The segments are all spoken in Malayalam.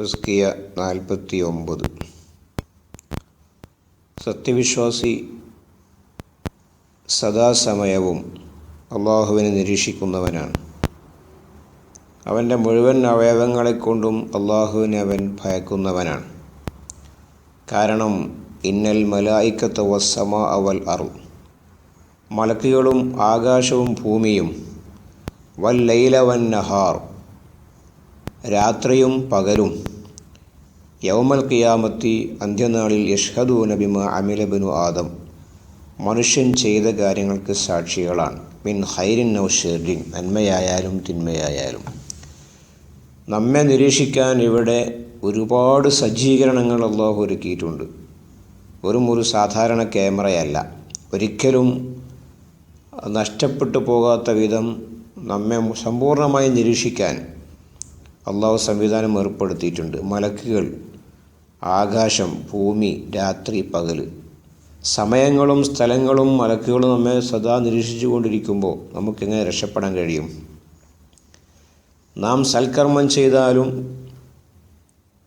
തസ്കിയ നാൽപ്പത്തി ഒമ്പത് സത്യവിശ്വാസി സദാസമയവും അള്ളാഹുവിനെ നിരീക്ഷിക്കുന്നവനാണ്. അവന്റെ മുഴുവൻ അവയവങ്ങളെക്കൊണ്ടും അള്ളാഹുവിനെ അവൻ ഭയക്കുന്നവനാണ്. കാരണം ഇന്നൽ മലായിക്കത്ത് വസ്സമ അവൽ അറു മലക്കുകളും ആകാശവും ഭൂമിയും. വൽ ലൈല വൻ നഹാർ. രാത്രിയും പകലും യൗമൽ കിയാമത്തി അന്ത്യനാളിൽ യഷ്ഹദു നബിമ അമിലബിനു ആദം. മനുഷ്യൻ ചെയ്ത കാര്യങ്ങൾക്ക് സാക്ഷികളാണ്. മിൻ ഹൈരിൻ നൗ ഷെർഡിൻ നന്മയായാലും തിന്മയായാലും. നമ്മെ നിരീക്ഷിക്കാൻ ഇവിടെ ഒരുപാട് സജ്ജീകരണങ്ങൾ അള്ളാഹു ഒരുക്കിയിട്ടുണ്ട്. വെറും ഒരു സാധാരണ ക്യാമറയല്ല. ഒരിക്കലും നഷ്ടപ്പെട്ടു പോകാത്ത വിധം നമ്മെ സമ്പൂർണമായി നിരീക്ഷിക്കാൻ അള്ളാഹു സംവിധാനം ഏർപ്പെടുത്തിയിട്ടുണ്ട്. മലക്കുകൾ ആകാശം ഭൂമി രാത്രി പകൽ. സമയങ്ങളും സ്ഥലങ്ങളും മലക്കുകളും നമ്മെ സദാ നിരീക്ഷിച്ചു കൊണ്ടിരിക്കുമ്പോൾ നമുക്കെങ്ങനെ രക്ഷപ്പെടാൻ കഴിയും? നാം സൽക്കർമ്മം ചെയ്താലും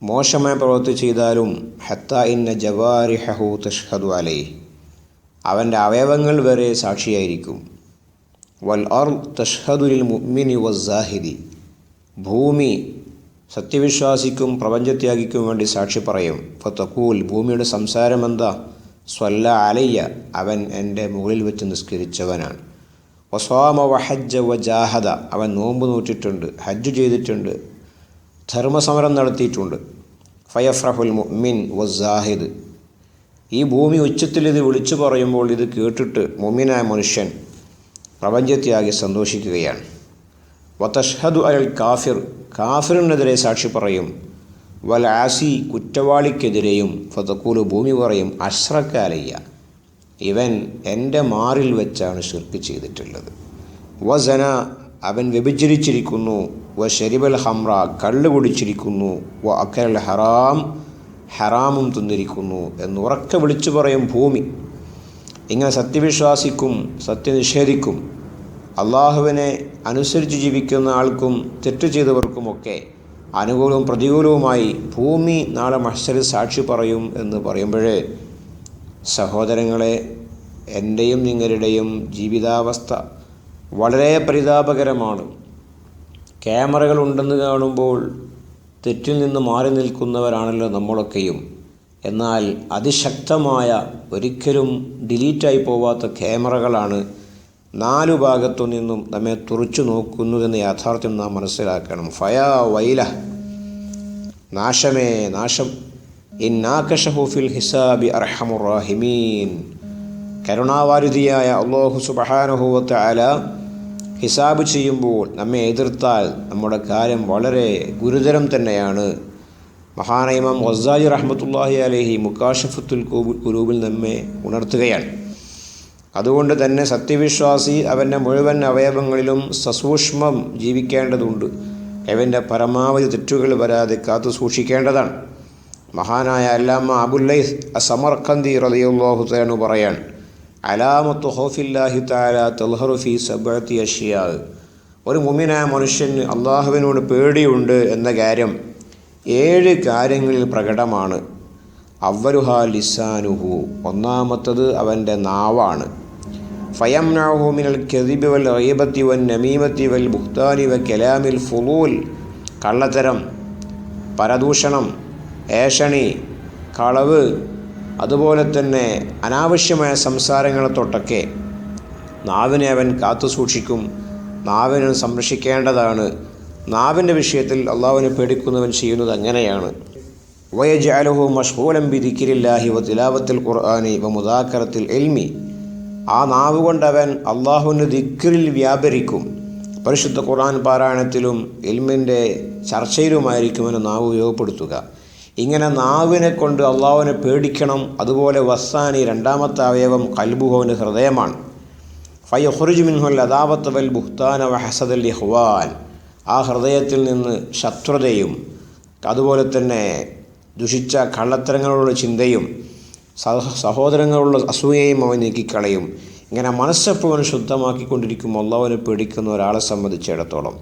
മോശമായ പ്രവൃത്തി ചെയ്താലും ഹത്ത ഇന്ന ജവാരിഹു തഷ്ഹദു അലൈ അവന്റെ അവയവങ്ങൾ വരെ സാക്ഷിയായിരിക്കും. വൽ അർ തഷ്ഹദുലിൽ മുഅ്മിനി വസ്സാഹിദി ഭൂമി സത്യവിശ്വാസിക്കും പ്രപഞ്ചത്യാഗിക്കും വേണ്ടി സാക്ഷി പറയും. ഫത്തക്കൂൽ ഭൂമിയുടെ സംസാരം എന്താ സ്വല്ല അലയ്യ അവൻ എന്റെ മുകളിൽ വെച്ച് നിസ്കരിച്ചവനാണ്. വസ്വാമ വഹജ്ജ വ വജാഹദ അവൻ നോമ്പ് നോറ്റിട്ടുണ്ട് ഹജ്ജ് ചെയ്തിട്ടുണ്ട് ധർമ്മസമരം നടത്തിയിട്ടുണ്ട്. ഫയഫ്രഹുൽ മുഅ്മിൻ ജാഹിദ് ഈ ഭൂമി ഉച്ചത്തിൽ ഇത് വിളിച്ചു പറയുമ്പോൾ ഇത് കേട്ടിട്ട് മുമ്മിനായ മനുഷ്യൻ പ്രപഞ്ചത്യാഗി സന്തോഷിക്കുകയാണ്. വതഷ്ഹദു അൽ കാഫിർ കാഫിറിനെതിരെ സാക്ഷി പറയും. വൽ ആസി കുറ്റവാളിക്കെതിരെയും ഫതക്കൂലു ഭൂമി പറയും അശ്രക്കാലയ്യ ഇവൻ എന്റെ മാറിൽ വെച്ചാണ് ഷിർക്ക് ചെയ്തിട്ടുള്ളത്. വസന അവൻ വ്യഭിചരിച്ചിരിക്കുന്നു. വ ഷെരിബൽ ഹംറ കള്ളു കുടിച്ചിരിക്കുന്നു. വ അക്കരൽ ഹറാം ഹറാമും തിന്നിരിക്കുന്നു എന്ന് ഉറക്കെ വിളിച്ചു പറയും ഭൂമി. ഇങ്ങനെ സത്യവിശ്വാസിക്കും സത്യനിഷേധിക്കും അള്ളാഹുവിനെ അനുസരിച്ച് ജീവിക്കുന്ന ആൾക്കും തെറ്റ് ചെയ്തവർക്കുമൊക്കെ അനുകൂലവും പ്രതികൂലവുമായി ഭൂമി നാളെ മത്സര സാക്ഷി പറയും എന്ന് പറയുമ്പോഴേ സഹോദരങ്ങളെ എന്റെയും നിങ്ങളുടെയും ജീവിതാവസ്ഥ വളരെ പരിതാപകരമാണ്. ക്യാമറകൾ ഉണ്ടെന്ന് കാണുമ്പോൾ തെറ്റിൽ നിന്ന് മാറി നിൽക്കുന്നവരാണല്ലോ നമ്മളൊക്കെയും. എന്നാൽ അതിശക്തമായ ഒരിക്കലും ഡിലീറ്റായി പോവാത്ത ക്യാമറകളാണ് നാലു ഭാഗത്തു നിന്നും നമ്മെ തുറച്ചു നോക്കുന്നതെന്ന യാഥാർത്ഥ്യം നാം മനസ്സിലാക്കണം. ഫയ വൈല. നാശമേ നാശം. ഇന്നാക്കഷഹുഫിൽ ഹിസാബി അർഹമുറാഹിമീൻ കരുണാവാരുതിയായ അള്ളാഹു സുബഹാനുഹൂവത്ത് അല ഹിസാബ് ചെയ്യുമ്പോൾ നമ്മെ എതിർത്താൽ നമ്മുടെ കാര്യം വളരെ ഗുരുതരം തന്നെയാണ്. മഹാനൈമം വസാജി റഹ്മത്തുല്ലാഹി അലഹി മുക്കാഷഫത്തുൽ കുലൂബിൽ നമ്മെ ഉണർത്തുകയാണ്. അതുകൊണ്ട് തന്നെ സത്യവിശ്വാസി അവന്റെ മുഴുവൻ അവയവങ്ങളിലും സസൂക്ഷ്മം ജീവിക്കേണ്ടതുണ്ട്. അവന്റെ പരമാവധി തെറ്റുകൾ വരാതെ കാത്തു സൂക്ഷിക്കേണ്ടതാണ്. മഹാനായ അല്ലാമ അബുല്ലൈസ് അസമർഖന്തി റലിയുള്ളാഹു തേണു പറയാൻ അലാമത്ത് ഹോഫില്ലാഹി താല തൽഹറുഫി സബത്തി അഷിയാ ഒരു മുമിനായ മനുഷ്യൻ അള്ളാഹുവിനോട് പേടിയുണ്ട് എന്ന കാര്യം ഏഴ് കാര്യങ്ങളിൽ പ്രകടമാണ്. അവരുഹ ലിസാനുഹു ഒന്നാമത്തത് അവന്റെ നാവാണ്. റീബത്തി വൻ നമീമത്തി വൽ ബുഖ്താനി വ കലാമിൽ ഫുലൂൽ കള്ളത്തരം പരദൂഷണം ഏഷണി കളവ് അതുപോലെ തന്നെ അനാവശ്യമായ സംസാരങ്ങളെ തൊട്ടൊക്കെ നാവിനെ അവൻ കാത്തു സൂക്ഷിക്കും. നാവിനെ സംരക്ഷിക്കേണ്ടതാണ്. നാവിന്റെ വിഷയത്തിൽ അള്ളാഹുവിനെ പേടിക്കുന്നവൻ ചെയ്യുന്നത് അങ്ങനെയാണ്. വയജാലഹു മഷ്ഹൂലം ബി ദിക്കിരില്ലാഹി വ തിലാവത്തിൽ ഖുർആാനി വ മുദാക്കറത്തിൽ എൽമി ആ നാവ് കൊണ്ടവൻ അള്ളാഹുവിന്റെ ദിക്കറിൽ വ്യാപരിക്കും. പരിശുദ്ധ ഖുർആൻ പാരായണത്തിലും എൽമിന്റെ ചർച്ചയിലുമായിരിക്കും അവന് നാവ് ഉപയോഗപ്പെടുത്തുക. ഇങ്ങനെ നാവിനെ കൊണ്ട് അള്ളാഹുവിനെ പേടിക്കണം. അതുപോലെ വസ്സാനി രണ്ടാമത്തെ അവയവം കൽബുഹോവിന്റെ ഹൃദയമാണ്. ഫയ്ഹുറുജ് മിൻഹുൽ അദാവത്ത് വൽ ബുഹ്താന വ ഹസദൽ ഇഹ്വാൻ. ആ ഹൃദയത്തിൽ നിന്ന് ശത്രുതയും അതുപോലെ തന്നെ ദുഷിച്ച കള്ളത്തരങ്ങളുള്ള ചിന്തയും സഹ സഹോദരങ്ങളുള്ള അസൂയയും അവൻ നീക്കിക്കളയും. ഇങ്ങനെ മനസ്സെപ്പോഴും ശുദ്ധമാക്കിക്കൊണ്ടിരിക്കും. അള്ളാഹുവിനെ പേടിക്കുന്ന ഒരാളെ സംബന്ധിച്ചിടത്തോളം.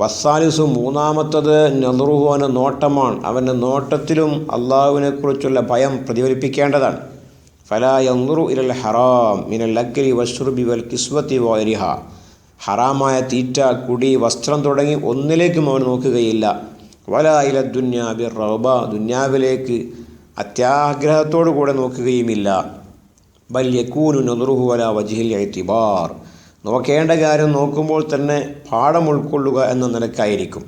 വസ്സാലിസു മൂന്നാമത്തത് നെറുഹു നോട്ടമാണ്. അവന്റെ നോട്ടത്തിലും അള്ളാഹുവിനെക്കുറിച്ചുള്ള ഭയം പ്രതിഫലിപ്പിക്കേണ്ടതാണ്. ഫല യന്തുറു ഇരൽ ഹറാം മിനൽ ലഗ്രി വഷ്റുബി വൽ കിസ്വത്തി വരിഹ. ഹറാമായ തീറ്റ കുടി വസ്ത്രം തുടങ്ങി ഒന്നിലേക്കും അവൻ നോക്കുകയില്ല. വല ഇല ദുന്യാബി റൗബ. ദുന്യാവിലേക്ക് അത്യാഗ്രഹത്തോടു കൂടെ നോക്കുകയുമില്ല. ബൽ യക്കൂനു വല വജിഹിൽ എഴുത്തിബാർ നോക്കേണ്ട കാര്യം നോക്കുമ്പോൾ തന്നെ പാഠം ഉൾക്കൊള്ളുക എന്ന നിലക്കായിരിക്കും.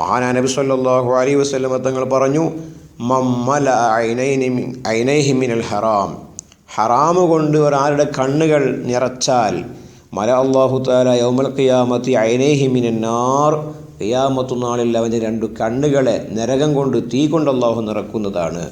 മഹാനാ നബി സല്ലല്ലാഹു അലൈഹി വസല്ലം തങ്ങൾ പറഞ്ഞു മമ്മല ഐനൈഹിമിനൽ ഹറാം. ഹറാമ് കൊണ്ട് ഒരാളുടെ കണ്ണുകൾ നിറച്ചാൽ മല അള്ളാഹു താല യൗമൽ ഖിയാമത്തി ഐനൈഹിമിനാർ ഖിയാമത്തു നാളിൽ അവന്റെ രണ്ട് കണ്ണുകളെ നരകം കൊണ്ട് തീ കൊണ്ട് അള്ളാഹു നിറക്കുന്നതാണ്.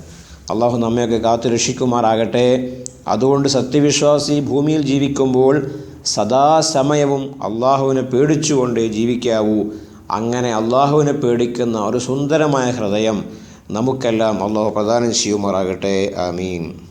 അള്ളാഹു നമ്മയൊക്കെ കാത്തു രക്ഷിക്കുമാറാകട്ടെ. അതുകൊണ്ട് സത്യവിശ്വാസി ഭൂമിയിൽ ജീവിക്കുമ്പോൾ സദാസമയവും അള്ളാഹുവിനെ പേടിച്ചുകൊണ്ട് ജീവിക്കാവൂ. അങ്ങനെ അള്ളാഹുവിനെ പേടിക്കുന്ന ഒരു സുന്ദരമായ ഹൃദയം നമുക്കെല്ലാം അള്ളാഹു പ്രദാനം ചെയ്യുമാറാകട്ടെ. ആമീൻ.